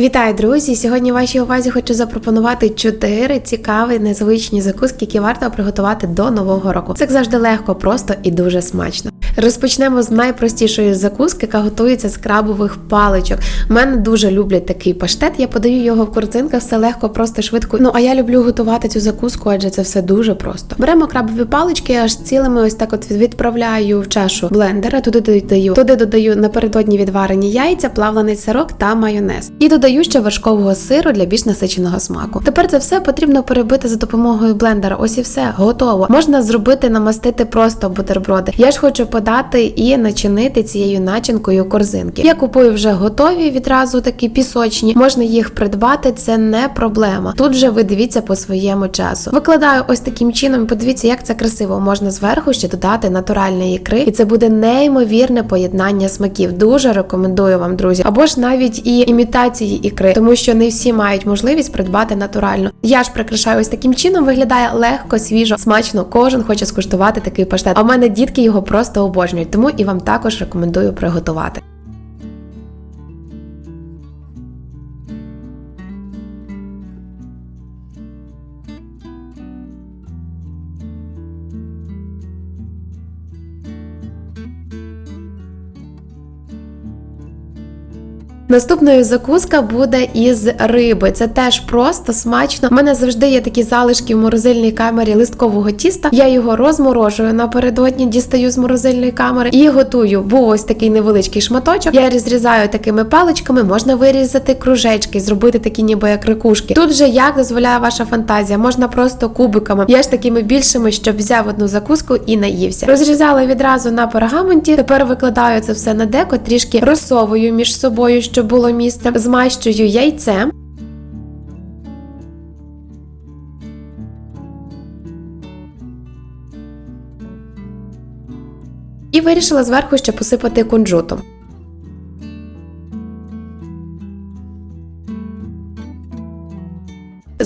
Вітаю, друзі! Сьогодні вашій увазі хочу запропонувати чотири цікаві незвичні закуски, які варто приготувати до нового року. Це завжди легко, просто і дуже смачно. Розпочнемо з найпростішої закуски, яка готується з крабових паличок. У мене дуже люблять такий паштет. Я подаю його в корзинках, все легко, просто швидко. Ну а я люблю готувати цю закуску, адже це все дуже просто. Беремо крабові палички, аж цілими ось так от відправляю в чашу блендера. Туди додаю, туди додаю напередодні відварені яйця, плавлений сирок та майонез. І додаю ще вершкового сиру для більш насиченого смаку. Тепер це все потрібно перебити за допомогою блендера. Ось і все готово. Можна зробити, намастити просто бутерброди. Я ж хочу подати і начинити цією начинкою корзинки. Я купую вже готові відразу такі пісочні. Можна їх придбати, це не проблема. Тут вже ви дивіться по своєму часу. Викладаю ось таким чином. Подивіться, як це красиво. Можна зверху ще додати натуральної ікри, і це буде неймовірне поєднання смаків. Дуже рекомендую вам, друзі. Або ж навіть і імітації ікри, тому що не всі мають можливість придбати натурально. Я ж прикрашаю ось таким чином. Виглядає легко, свіжо, смачно. Кожен хоче скуштувати такий паштет. А в мене дітки його просто обожнюють, тому і вам також рекомендую приготувати. Наступною закуска буде із риби. Це теж просто смачно. У мене завжди є такі залишки в морозильній камері листкового тіста. Я його розморожую напередодні, дістаю з морозильної камери і готую. Був ось такий невеличкий шматочок. Я розрізаю такими паличками, можна вирізати кружечки, зробити такі ніби як ракушки. Тут же як дозволяє ваша фантазія, можна просто кубиками. Я ж такими більшими, щоб взяв одну закуску і наївся. Розрізала відразу на пергаменті. Тепер викладаю це все на деко, трішки розсовую між собою, щоб було місце. Змащую яйцем. І вирішила зверху ще посипати кунжутом.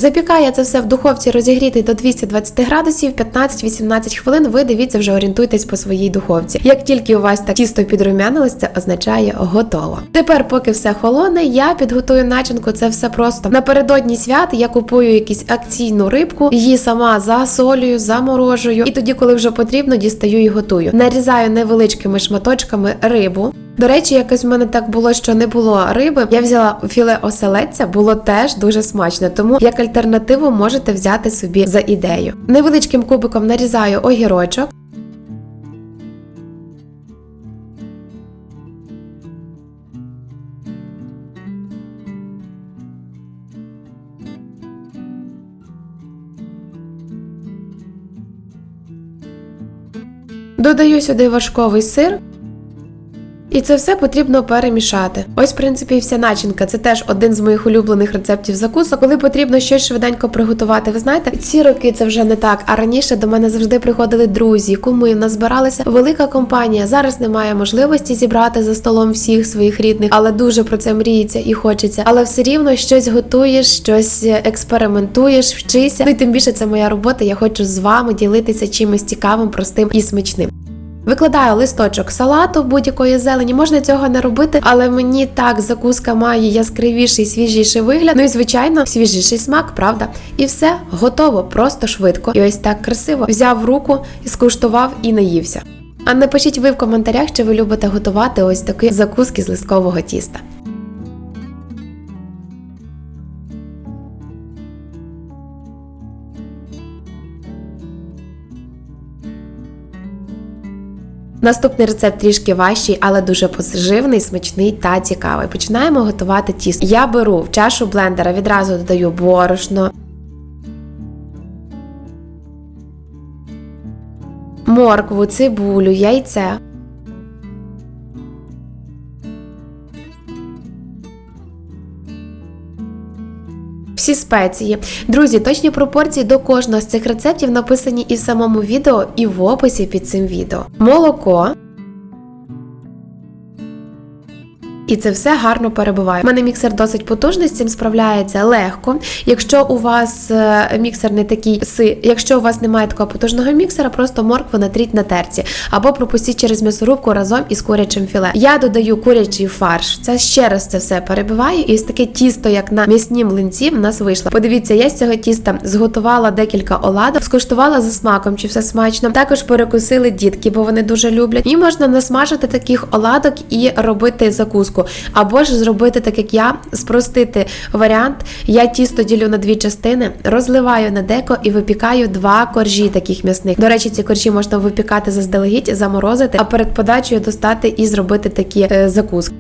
Запікає це все в духовці розігрітий до 220 градусів, 15-18 хвилин. Ви дивіться, вже орієнтуйтесь по своїй духовці. Як тільки у вас так тісто підрумянилось, це означає готово. Тепер, поки все холоне, я підготую начинку. Це все просто. Напередодні свят я купую якусь акційну рибку, її сама засолюю, заморожую, і тоді, коли вже потрібно, дістаю і готую. Нарізаю невеличкими шматочками рибу. До речі, якось в мене так було, що не було риби. Я взяла філе оселедця, було теж дуже смачно, тому як альтернативу можете взяти собі за ідею. Невеличким кубиком нарізаю огірочок. Додаю сюди важковий сир. І це все потрібно перемішати. Ось, в принципі, і вся начинка. Це теж один з моїх улюблених рецептів закусок, коли потрібно щось швиденько приготувати. Ви знаєте, ці роки це вже не так. А раніше до мене завжди приходили друзі, куми в нас збиралася велика компанія. Зараз немає можливості зібрати за столом всіх своїх рідних, але дуже про це мріється і хочеться. Але все рівно щось готуєш, щось експериментуєш, вчися. Ну і тим більше це моя робота. Я хочу з вами ділитися чимось цікавим, простим і смачним. Викладаю листочок салату будь-якої зелені. Можна цього не робити, але мені так закуска має яскравіший, свіжіший вигляд. Ну і звичайно, свіжіший смак, правда? І все готово, просто швидко. І ось так красиво взяв руку скуштував і наївся. А напишіть ви в коментарях, чи ви любите готувати ось такі закуски з листкового тіста. Наступний рецепт трішки важчий, але дуже поживний, смачний та цікавий. Починаємо готувати тісто. Я беру в чашу блендера, відразу додаю борошно, моркву, цибулю, яйце. Всі спеції. Друзі, точні пропорції до кожного з цих рецептів написані і в самому відео, і в описі під цим відео. Молоко. І це все гарно перебиває. У мене міксер досить потужний, з цим справляється легко. Якщо у вас е, міксер не такий си, якщо у вас немає такого потужного міксера, просто моркву натріть на терці або пропустіть через м'ясорубку разом із курячим філе. Я додаю курячий фарш. Це ще раз це все перебиваю, і ось таке тісто, як на м'ясні млинці, в нас вийшло. Подивіться, я з цього тіста зготувала декілька оладок, скуштувала за смаком, чи все смачно. Також перекусили дітки, бо вони дуже люблять. І можна насмажити таких оладок і робити закуску. Або ж зробити так, як я, спростити варіант. Я тісто ділю на дві частини, розливаю на деко і випікаю два коржі таких м'ясних. До речі, ці коржі можна випікати заздалегідь, заморозити, а перед подачею достати і зробити такі е, закуски.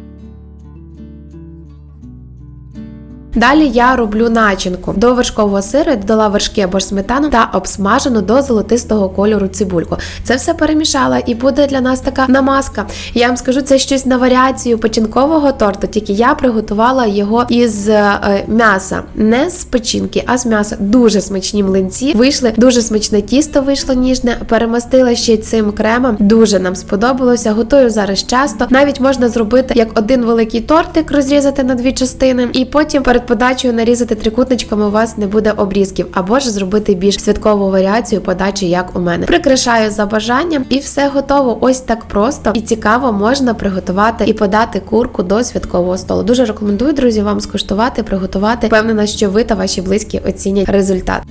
Далі я роблю начинку. До вершкового сиру додала вершки або ж сметану та обсмажену до золотистого кольору цибульку. Це все перемішала і буде для нас така намазка. Я вам скажу, це щось на варіацію печінкового торту, тільки я приготувала його із е, м'яса, не з печінки, а з м'яса. Дуже смачні млинці. Вийшли дуже смачне тісто, вийшло ніжне. Перемастила ще цим кремом. Дуже нам сподобалося. Готую зараз часто. Навіть можна зробити як один великий тортик, розрізати на дві частини, і потім перед подачею нарізати трикутничками. У вас не буде обрізків, або ж зробити більш святкову варіацію подачі, як у мене. Прикрашаю за бажанням, і все готово. Ось так просто і цікаво можна приготувати і подати курку до святкового столу. Дуже рекомендую, друзі, вам скуштувати, приготувати. Впевнена, що ви та ваші близькі оцінять результат.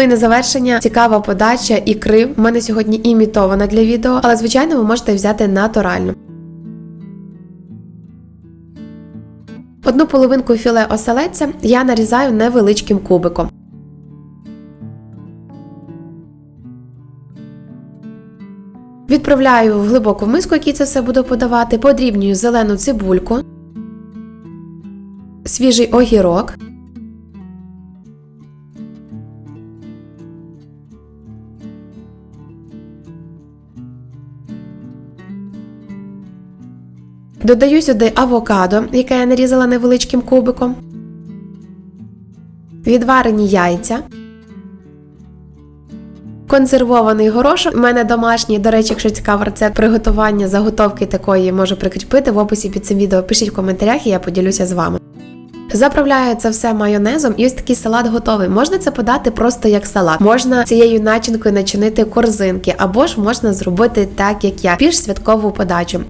Ну і на завершення цікава подача ікри. У мене сьогодні імітована для відео, але звичайно ви можете взяти натуральну. Одну половинку філе оселедця я нарізаю невеличким кубиком. Відправляю в глибоку миску, якій це все буду подавати, подрібнюю зелену цибульку, свіжий огірок. Додаю сюди авокадо, яке я нарізала невеличким кубиком, відварені яйця, консервований горошок. У мене домашній, до речі, якщо цікавий рецепт приготування заготовки такої можу прикріпити в описі під цим відео. Пишіть в коментарях, і я поділюся з вами. Заправляю це все майонезом, і ось такий салат готовий. Можна це подати просто як салат. Можна цією начинкою начинити корзинки, або ж можна зробити так, як я, більш святкову подачу.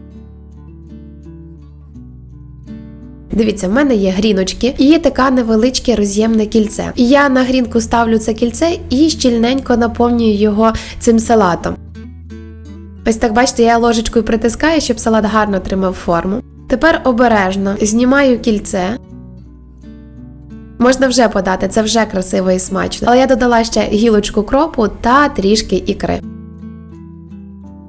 Дивіться, в мене є гріночки і є таке невеличке роз'ємне кільце. І я на грінку ставлю це кільце і щільненько наповнюю його цим салатом. Ось так бачите, я ложечкою притискаю, щоб салат гарно тримав форму. Тепер обережно знімаю кільце. Можна вже подати, це вже красиво і смачно. Але я додала ще гілочку кропу та трішки ікри.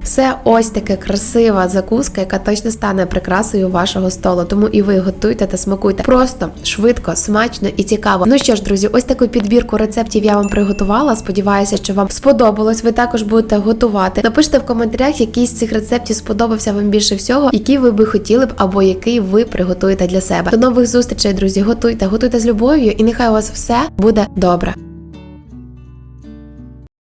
Все ось таке красива закуска, яка точно стане прикрасою вашого столу. Тому і ви готуйте та смакуйте. Просто швидко, смачно і цікаво. Ну що ж, друзі, ось таку підбірку рецептів я вам приготувала. Сподіваюся, що вам сподобалось. Ви також будете готувати. Напишіть в коментарях, який з цих рецептів сподобався вам більше всього, який ви би хотіли б або який ви приготуєте для себе. До нових зустрічей, друзі. Готуйте, готуйте з любов'ю, і нехай у вас все буде добре.